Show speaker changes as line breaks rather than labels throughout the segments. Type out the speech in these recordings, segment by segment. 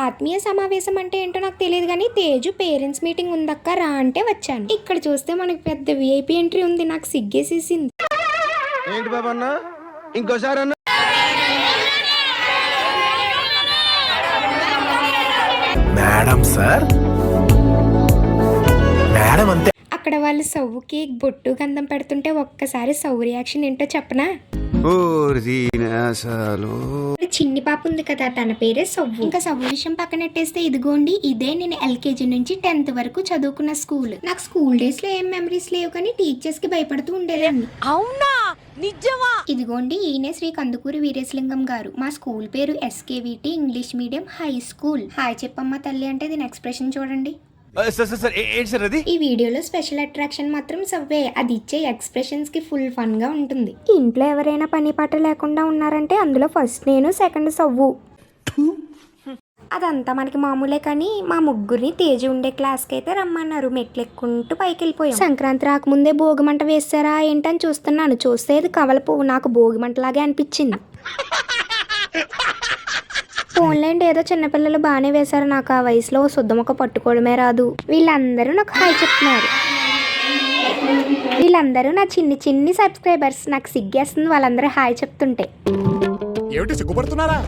ఆత్మీయ సమావేశం అంటే ఏంటో నాకు తెలియదు కానీ తేజు పేరెంట్స్ మీటింగ్ ఉందక్క రా అంటే వచ్చాను. ఇక్కడ చూస్తే మనకి పెద్ద విఐపి ఎంట్రీ ఉంది నాకు సిగ్గేసేసింది.
ఏంటి బాబు అన్న? ఇంకోసారి అన్న?
Madam sir? మేడం అంతే.
అక్కడ వాళ్ళు సవ్వుకి బొట్టు గంధం పెడుతుంటే ఒక్కసారి సవ్వు రియాక్షన్ ఏంటో చెప్పనా?
అసలు
చిన్ని పాప ఉంది కదా తన పేరే సవ్వు. ఇంకా సవ్వు విషయం పక్కనెట్టేస్తే ఇదిగోండి ఇదే నేను ఎల్కేజీ నుంచి టెన్త్ వరకు చదువుకున్న స్కూల్. నాకు స్కూల్ డేస్లో ఏం మెమరీస్ లేవు కానీ టీచర్స్కి భయపడుతూ ఉండేదాన్ని.
అవునా? నిజమా?
ఇదిగోండి ఈయనే శ్రీ కందుకూరి వీరేశలింగం గారు. మా స్కూల్ పేరు SKVT English medium high school. Hi చెప్పమ్మ తల్లి అంటే దీని ఎక్స్ప్రెషన్ చూడండి.
సార్ సార్ సార్ ఏంటి సార్ అది?
ఈ వీడియోలో స్పెషల్ అట్రాక్షన్ మాత్రం సవ్వే. అది ఇచ్చే ఎక్స్ప్రెషన్స్కి ఫుల్ ఫన్గా ఉంటుంది. ఇంట్లో ఎవరైనా పని పాట లేకుండా ఉన్నారంటే అందులో ఫస్ట్ నేను సెకండ్ సవ్వు. అదంతా మనకి మామూలే కానీ మా ముగ్గురిని తేజ ఉండే క్లాస్కి అయితే రమ్మన్నారు. మెట్లు ఎక్కుంటూ పైకి వెళ్ళిపోయాం సంక్రాంతి రాకముందే భోగి మంట వేస్తారా ఏంటని చూస్తున్నాను. చూస్తే ఇది కవల పువ్వు నాకు భోగి మంటలాగే అనిపించింది. ఫోన్లేండి ఏదో చిన్నపిల్లలు బాగానే వేశారు నాకు ఆ వయసులో శుద్ధమొక్క పట్టుకోవడమే రాదు. వీళ్ళందరూ నాకు హాయ్ చెప్తున్నారు. వీళ్ళందరూ నా చిన్ని చిన్ని సబ్స్క్రైబర్స్ నాకు సిగ్గేస్తుంది వాళ్ళందరూ హాయ్ చెప్తుంటే.
ఏమిటి సిగ్గుపడుతున్నారా?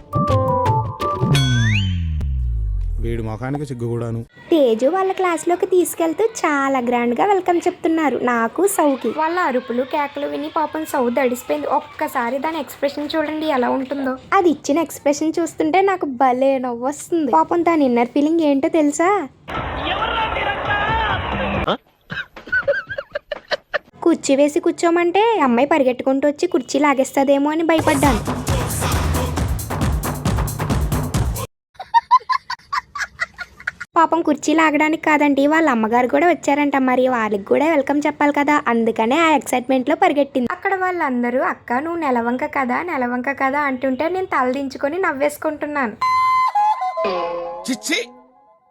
వీడి ముఖానికి సిగ్గు కూడాను.
తేజు వాళ్ళ క్లాస్లోకి తీసుకెళ్తూ చాలా గ్రాండ్గా వెల్కమ్ చెప్తున్నారు. నాకు సౌకి. వాళ్ళ అరుపులు కేకలు విని పాపం సౌ దడిసిపోయింది. ఒక్కసారి దాని ఎక్స్ప్రెషన్ చూడండి ఎలా ఉంటుందో. అది ఇచ్చిన ఎక్స్ప్రెషన్ చూస్తుంటే నాకు భలే నవ్వు వస్తుంది పాపం దాని ఇన్నర్ ఫీలింగ్ ఏంటో తెలుసా? కుర్చీ వేసి కూర్చోమంటే అమ్మాయి పరిగెట్టుకుంటూ వచ్చి కుర్చీ లాగేస్తుందేమో అని భయపడ్డాను. పాపం కుర్చీ లాగడానికి కాదండి వాళ్ళ అమ్మగారు కూడా వచ్చారంట మరి వాళ్ళకి కూడా వెల్కమ్ చెప్పాలి కదా అందుకనే ఆ ఎక్సైట్మెంట్లో పరిగెట్టింది. అక్కడ వాళ్ళందరూ అక్క నువ్వు నెలవంక కదా నెలవంక కదా అంటుంటే నేను తలదించుకొని నవ్వేసుకుంటున్నాను.
చిచ్చి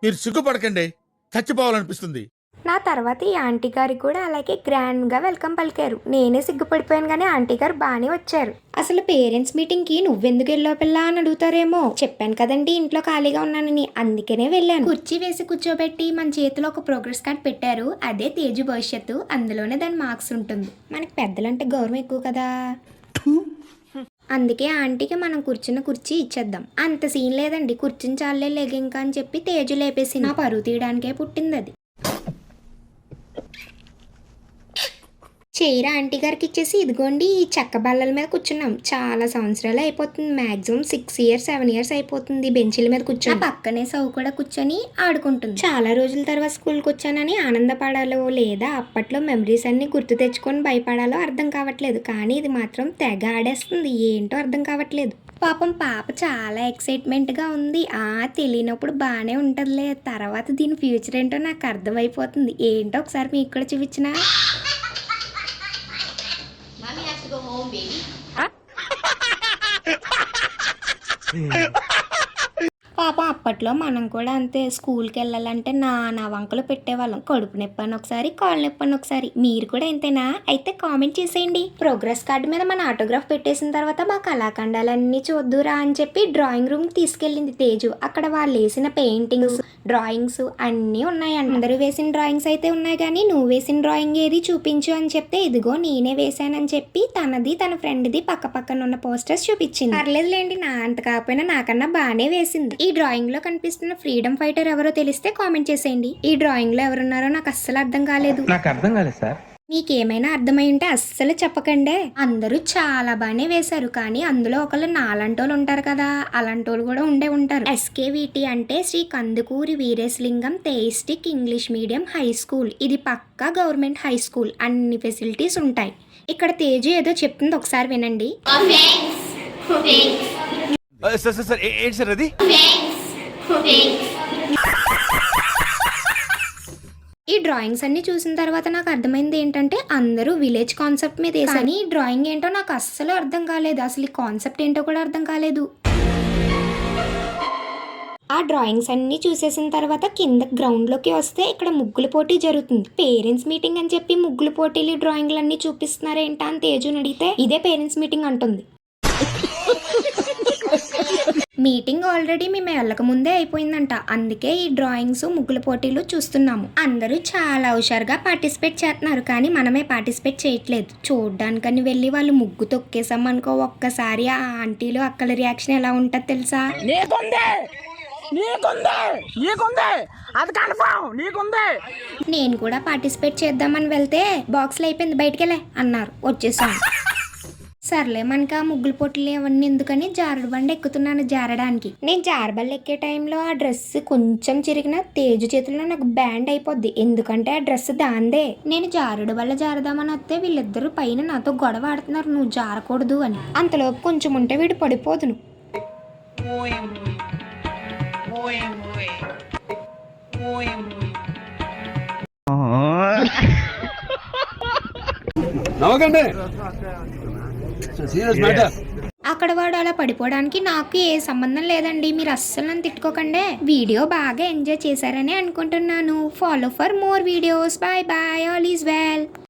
మీరు సిగ్గుపడకండి చచ్చిపోవాలనిపిస్తుంది.
నా తర్వాత ఈ ఆంటీ గారికి కూడా అలాగే గ్రాండ్గా వెల్కమ్ పలికారు. నేనే సిగ్గుపడిపోయాను కానీ ఆంటీ గారు బాగానే వచ్చారు. అసలు పేరెంట్స్ మీటింగ్కి నువ్వెందుకు వెళ్ళావు పిల్ల అని అడుగుతారేమో. చెప్పాను కదండి ఇంట్లో ఖాళీగా ఉన్నానని అందుకనే వెళ్ళాను. కుర్చీ వేసి కూర్చోబెట్టి మన చేతిలో ఒక ప్రోగ్రెస్ కార్డ్ పెట్టారు. అదే తేజు భవిష్యత్తు. అందులోనే దాని మార్క్స్ ఉంటుంది. మనకి పెద్దలంటే గౌరవం ఎక్కువ కదా. అందుకే ఆంటీకి మనం కూర్చున్న కుర్చీ ఇచ్చేద్దాం. అంత సీన్ లేదండి. కూర్చుని చాలే లేగ ఇంకా అని చెప్పి తేజు లేపేసి నా పరువు తీయడానికే పుట్టింది అది. చైర్ ఆంటీ గారికి ఇచ్చేసి ఇదిగోండి ఈ చెక్క బల్లల మీద కూర్చున్నాం. చాలా సంవత్సరాలు అయిపోతుంది. Maximum six years seven years అయిపోతుంది బెంచీల మీద కూర్చొని. పక్కనే సౌ కూడా కూర్చొని ఆడుకుంటుంది. చాలా రోజుల తర్వాత స్కూల్కి వచ్చానని ఆనందపడాలో లేదా అప్పట్లో మెమరీస్ అన్ని గుర్తు తెచ్చుకొని భయపడాలో అర్థం కావట్లేదు. కానీ ఇది మాత్రం తెగ ఆడేస్తుంది. ఏంటో అర్థం కావట్లేదు. పాపం పాప చాలా ఎక్సైట్మెంట్గా ఉంది. ఆ తెలియనప్పుడు బాగానే ఉంటుందిలే. తర్వాత దీని ఫ్యూచర్ ఏంటో నాకు అర్థమైపోతుంది. ఏంటో ఒకసారి మీకు కూడా చూపించినా. Yeah. అప్పట్లో మనం కూడా అంతే స్కూల్కి వెళ్ళాలంటే నానా వంకలు పెట్టేవాళ్ళం. కడుపు నొప్పి అని ఒకసారి కాళ్ళు నొప్పి అని ఒకసారి. మీరు కూడా ఇంతేనా? అయితే కామెంట్ చేసేయండి. ప్రోగ్రెస్ కార్డు మీద మన ఆటోగ్రాఫ్ పెట్టేసిన తర్వాత మా కళాఖండాలన్నీ చూద్దురా అని చెప్పి డ్రాయింగ్ రూమ్ తీసుకెళ్ళింది తేజు. అక్కడ వాళ్ళు వేసిన పెయింటింగ్స్ డ్రాయింగ్స్ అన్నీ ఉన్నాయి అందరూ వేసిన డ్రాయింగ్స్ అయితే ఉన్నాయి కానీ నువ్వు వేసిన డ్రాయింగ్ ఏది చూపించు అని చెప్తే ఇదిగో నేనే వేశానని చెప్పి తనది తన ఫ్రెండ్ది పక్క పక్కన ఉన్న పోస్టర్స్ చూపించింది. పర్లేదులేండి నా అంత కాకపోయినా నాకన్నా బాగానే వేసింది. ఈ డ్రాయింగ్లో కనిపిస్తున్న ఫ్రీడమ్ ఫైటర్ ఎవరో తెలిస్తే కామెంట్ చేసేయండి. ఈ డ్రాయింగ్లో ఎవరున్నారో నాకు అస్సలు అర్థం కాలేదు.
నాకు అర్థం కాలేదు సార్.
మీకేమైనా అర్థమై ఉంటే అస్సలు చెప్పకండే. అందరూ చాలా బాగానే వేశారు కానీ అందులో ఒకళ్ళు నాలంటోళ్ళు ఉంటారు కదా అలాంటోళ్ళు కూడా ఉండే ఉంటారు. ఎస్కేవిటి అంటే Shri Kandukuri Veeresalingam theistic English medium high school. ఇది పక్కా గవర్నమెంట్ హై స్కూల్. అన్ని ఫెసిలిటీస్ ఉంటాయి. ఇక్కడ తేజు ఏదో చెప్తుంది ఒకసారి వినండి.
సార్ సార్ సార్ ఏంటి సార్ అది?
ఈ డ్రాయింగ్స్ అన్ని చూసిన తర్వాత నాకు అర్థమైంది ఏంటంటే అందరూ విలేజ్ కాన్సెప్ట్ మీద వేసాని ఈ డ్రాయింగ్ ఏంటో నాకు అస్సలు అర్థం కాలేదు. అసలు ఈ కాన్సెప్ట్ ఏంటో కూడా అర్థం కాలేదు. ఆ డ్రాయింగ్స్ అన్ని చూసేసిన తర్వాత కింద గ్రౌండ్లోకి వస్తే ఇక్కడ ముగ్గుల పోటీ జరుగుతుంది. పేరెంట్స్ మీటింగ్ అని చెప్పి ముగ్గుల పోటీలు డ్రాయింగ్లు అన్ని చూపిస్తున్నారేంటా అని తేజుని అడిగితే ఇదే పేరెంట్స్ మీటింగ్ అంటుంది. మీటింగ్ ఆల్రెడీ మేము వెళ్ళక ముందే అయిపోయిందంట. అందుకే ఈ డ్రాయింగ్స్ ముగ్గుల పోటీలు చూస్తున్నాము. అందరూ చాలా హుషారుగా పార్టిసిపేట్ చేస్తున్నారు కానీ మనమే పార్టిసిపేట్ చేయట్లేదు. చూడ్డానికని వెళ్ళి వాళ్ళు ముగ్గు తొక్కేసాం అనుకో ఒక్కసారి ఆ ఆంటీలు అక్కల రియాక్షన్ ఎలా ఉంటుంది తెలుసా?
నీకుంది! నీకుంది! నీకుంది! అది కన్ఫర్మ్ నీకుంది!
నేను కూడా పార్టిసిపేట్ చేద్దామని వెళ్తే బాక్స్లో అయిపోయింది. బయటికెళ్ళే అన్నారు. వచ్చేసాను. సర్లే మనకి ఆ ముగ్గులు పొట్లు ఇవన్నీ ఎందుకని జారుడు బండి ఎక్కుతున్నాను జారడానికి. నేను జారబళ్ళు ఎక్కే టైంలో ఆ డ్రెస్ కొంచెం చిరిగిన తేజు చేతిలో నాకు బ్యాండ్ అయిపోద్ది. ఎందుకంటే ఆ డ్రెస్ దాందే. నేను జారుడు వల్ల జారదామని వస్తే వీళ్ళిద్దరూ పైన నాతో గొడవ ఆడుతున్నారు. నువ్వు జారకూడదు అని. అంతలోపు కొంచెం ఉంటే వీడు పడిపోదును. అక్కడ వాడు అలా పడిపోవడానికి నాకు ఏ సంబంధం లేదండి. మీరు అస్సలు నన్ను తిట్టుకోకండి. వీడియో బాగా ఎంజాయ్ చేశారని అనుకుంటున్నాను. Follow for more videos bye bye all is well